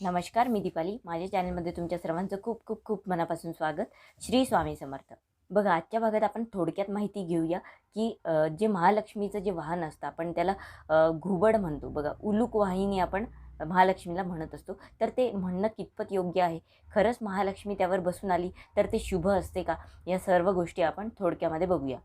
नमस्कार मी दीपाली. माझ्या चॅनलमध्ये तुमच्या सर्वांचं खूप खूप खूप मनापासून स्वागत. श्री स्वामी समर्थ. बघा आजच्या भागात आपण थोडक्यात माहिती घेऊया की जे महालक्ष्मीचं जे वाहन असतं आपण त्याला घुबड म्हणतो. बघा उलूक वाहिनी आपण महालक्ष्मीला म्हणत असतो. तर ते म्हणणं कितपत योग्य आहे? खरंच महालक्ष्मी त्यावर बसून आली तर ते शुभ असते का? या सर्व गोष्टी आपण थोडक्यामध्ये बघूया.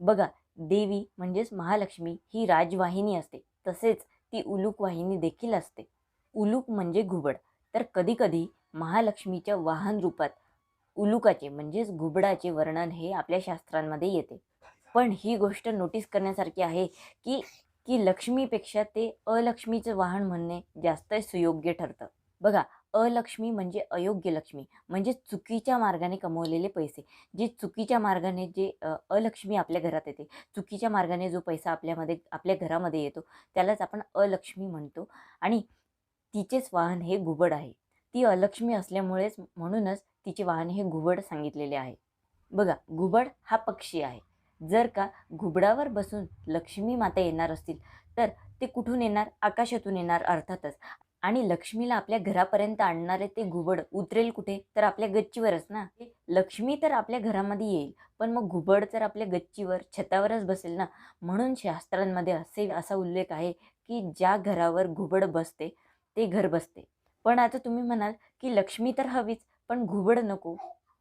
बघा देवी म्हणजेच महालक्ष्मी ही राजवाहिनी असते. तसेच ती उलूक वाहिनी देखील असते. उलूक म्हणजे घुबड. तर कधीकधी महालक्ष्मीच्या वाहन रूपात उलुकाचे म्हणजेच घुबडाचे वर्णन हे आपल्या शास्त्रांमध्ये येते. पण ही गोष्ट नोटीस करण्यासारखी आहे की की लक्ष्मीपेक्षा ते अलक्ष्मीचं वाहन म्हणणे जास्त सुयोग्य ठरतं. बघा अलक्ष्मी म्हणजे अयोग्य लक्ष्मी म्हणजे चुकीच्या मार्गाने कमवलेले पैसे. जे चुकीच्या मार्गाने जे अलक्ष्मी आपल्या घरात येते चुकीच्या मार्गाने जो पैसा आपल्यामध्ये आपल्या घरामध्ये येतो त्यालाच आपण अलक्ष्मी म्हणतो. आणि तिचेच वाहन हे घुबड आहे. ती अलक्ष्मी असल्यामुळेच म्हणूनच तिचे वाहन हे घुबड सांगितलेले आहे. बघा घुबड हा पक्षी आहे. जर का घुबडावर बसून लक्ष्मी माता येणार असतील तर ते कुठून येणार? आकाशातून येणार अर्थातच. आणि लक्ष्मीला आपल्या घरापर्यंत आणणारे ते घुबड उतरेल कुठे? तर आपल्या गच्चीवरच ना? लक्ष्मी तर आपल्या घरामध्ये येईल पण मग घुबड तर आपल्या गच्चीवर छतावरच बसेल ना? म्हणून शास्त्रांमध्ये असे असा उल्लेख आहे की ज्या घरावर घुबड बसते ते घर बसते. पण आता तुम्ही म्हणाल की लक्ष्मी तर हवीच पण घुबड नको.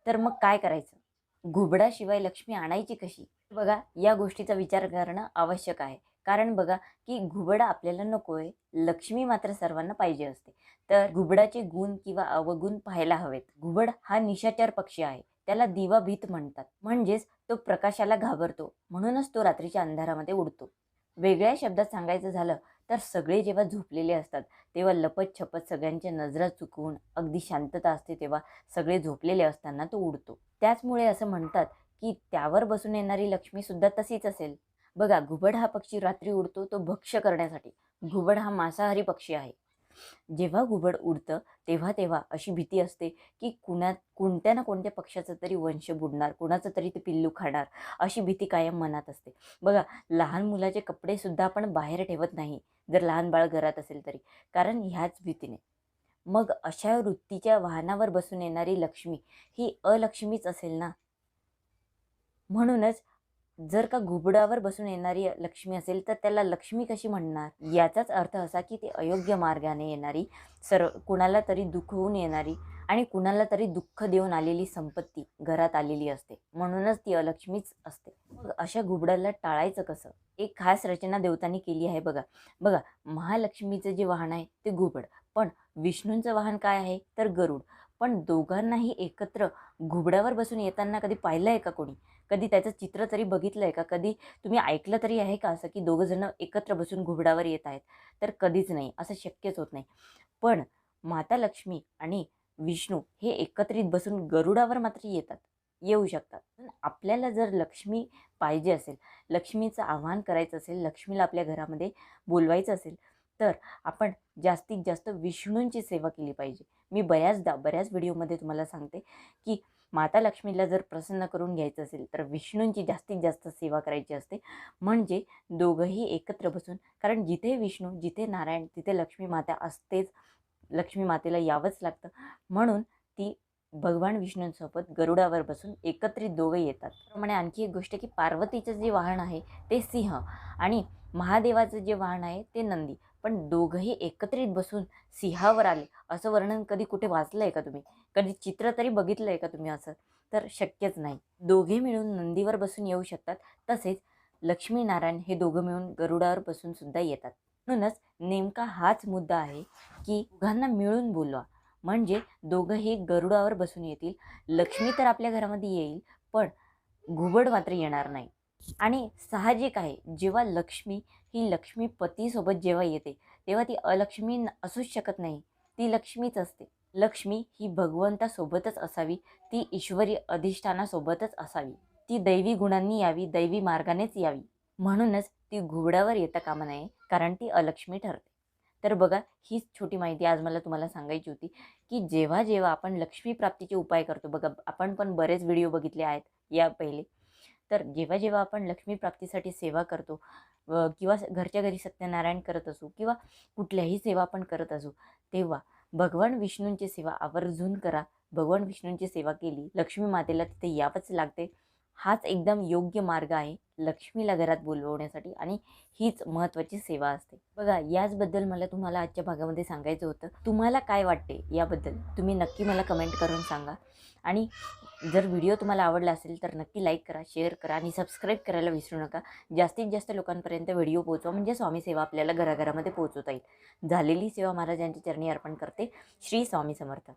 तर मग काय करायचं? घुबडाशिवाय लक्ष्मी आणायची कशी? बघा या गोष्टीचा विचार करणं आवश्यक आहे. कारण बघा की घुबड आपल्याला नको आहे लक्ष्मी मात्र सर्वांना पाहिजे असते. तर घुबडाचे गुण किंवा अवगुण पाहायला हवेत. घुबड हा निशाचार पक्षी आहे. त्याला दिवा भीत म्हणतात. म्हणजेच तो प्रकाशाला घाबरतो. म्हणूनच तो रात्रीच्या अंधारामध्ये उडतो. वेगळ्या शब्दात सांगायचं झालं तर सगळे जेव्हा झोपलेले असतात तेव्हा लपत छपत सगळ्यांच्या नजरा चुकवून अगदी शांतता असते तेव्हा सगळे झोपलेले असताना तो उडतो. त्याचमुळे असं म्हणतात की त्यावर बसून येणारी लक्ष्मी सुद्धा तशीच असेल. बघा घुबड हा पक्षी रात्री उडतो तो भक्ष्य करण्यासाठी. घुबड हा मांसाहारी पक्षी आहे. जेव्हा घुबड उडतं तेव्हा तेव्हा अशी भीती असते की कुणा कोणत्या ना कोणत्या पक्षाचं तरी वंश बुडणार कुणाचं तरी ते पिल्लू खाणार अशी भीती कायम मनात असते. बघा लहान मुलाचे कपडेसुद्धा आपण बाहेर ठेवत नाही जर लहान बाळ घरात असेल तरी. कारण ह्याच भीतीने. मग अशा वृत्तीच्या वाहनावर बसून येणारी लक्ष्मी ही अलक्ष्मीच असेल ना? म्हणूनच जर का घुबडावर बसून येणारी लक्ष्मी असेल तर त्याला लक्ष्मी कशी म्हणणार? याचाच अर्थ असा की ती अयोग्य मार्गाने येणारी सर्व कुणाला तरी दुखवून येणारी आणि कुणाला तरी दुःख देऊन आलेली संपत्ती घरात आलेली असते. म्हणूनच ती अलक्ष्मीच असते. मग अशा घुबडाला टाळायचं कसं? एक खास रचना देवतांनी केली आहे बघा. बघा महालक्ष्मीचं जे वाहन आहे ते घुबड. पण विष्णूंचं वाहन काय आहे? तर गरुड. पण दोघांनाही एकत्र घुबड्यावर बसून येताना कधी पाहिलं आहे का कोणी? कधी त्याचं चित्र तरी बघितलं आहे का? कधी तुम्ही ऐकलं तरी आहे का असं की दोघंजणं एकत्र बसून घुबडावर येत आहेत? तर कधीच नाही असं शक्यच होत नाही. पण माता लक्ष्मी आणि विष्णू हे एकत्रित बसून गरुडावर मात्र येतात येऊ शकतात. पण आपल्याला जर लक्ष्मी पाहिजे असेल लक्ष्मीचं आव्हान करायचं असेल लक्ष्मीला आपल्या घरामध्ये बोलवायचं असेल तर आपण जास्तीत जास्त विष्णूंची सेवा केली पाहिजे. मी बऱ्याचदा बऱ्याच व्हिडिओमध्ये तुम्हाला सांगते की माता लक्ष्मीला जर प्रसन्न करून घ्यायचं असेल तर विष्णूंची जास्तीत जास्त सेवा करायची असते. म्हणजे दोघंही एकत्र बसून कारण जिथे विष्णू जिथे नारायण तिथे लक्ष्मी माता असतेच. लक्ष्मी मातेला यावंच लागतं. म्हणून ती भगवान विष्णूंसोबत गरुडावर बसून एकत्रित दोघं येतात. त्याप्रमाणे आणखी एक गोष्ट की पार्वतीचं जे वाहन आहे ते सिंह आणि महादेवाचं जे वाहन आहे ते नंदी. पण दोघंही एकत्रित बसून सिंहावर आले. असं वर्णन कधी कुठे वाचलं आहे का तुम्ही? कधी चित्र तरी बघितलं आहे का तुम्ही असं? तर शक्यच नाही. दोघे मिळून नंदीवर बसून येऊ शकतात. तसेच लक्ष्मीनारायण हे दोघं मिळून गरुडावर बसून सुद्धा येतात. म्हणूनच नेमका हाच मुद्दा आहे की दोघांना मिळून बोलवा. म्हणजे दोघंही गरुडावर बसून येतील. लक्ष्मी तर आपल्या घरामध्ये येईल पण घुबड मात्र येणार नाही. आणि साहजिक आहे. जेव्हा लक्ष्मी ही लक्ष्मी पतीसोबत जेव्हा येते तेव्हा ती अलक्ष्मी असूच शकत नाही. ती लक्ष्मीच असते. लक्ष्मी ही भगवंतासोबतच असावी. ती ईश्वरी अधिष्ठानासोबतच असावी. ती दैवी गुणांनी यावी दैवी मार्गानेच यावी. म्हणूनच ती घुबडावर येता कामा नये कारण ती अलक्ष्मी ठरते. तर बघा हीच छोटी माहिती आज मला तुम्हाला सांगायची होती की जेव्हा जेव्हा आपण लक्ष्मी प्राप्तीचे उपाय करतो बघा आपण पण बरेच व्हिडिओ बघितले आहेत या पहिले. तर जेव्हा जेव्हा आपण लक्ष्मी प्राप्तीसाठी सेवा करतो व किंवा स- घरच्या घरी सत्यनारायण करत असू किंवा कुठल्याही सेवा आपण करत असू तेव्हा भगवान विष्णूंची सेवा आवर्जून करा. भगवान विष्णूंची सेवा केली लक्ष्मी मातेला तिथे यावंच लागते. हाच एकदम योग्य मार्ग आहे. लक्ष्मीला घरात बोलवण्यासाठी आणि हीच महत्त्वाची सेवा असते. बघा याचबद्दल मला तुम्हाला आजच्या भागामध्ये सांगायचं होतं. तुम्हाला काय वाटते याबद्दल? तुम्ही नक्की मला कमेंट करून सांगा. आणि जर व्हिडिओ तुम्हाला आवडला असेल तर नक्की लाईक करा शेअर करा आणि सबस्क्राईब करायला विसरू नका. जास्तीत जास्त लोकांपर्यंत व्हिडिओ पोहोचवा म्हणजे स्वामी सेवा आपल्याला घराघरामध्ये पोहोचवता येईल. झालेली सेवा महाराजांच्या चरणी अर्पण करते श्री स्वामी समर्थ.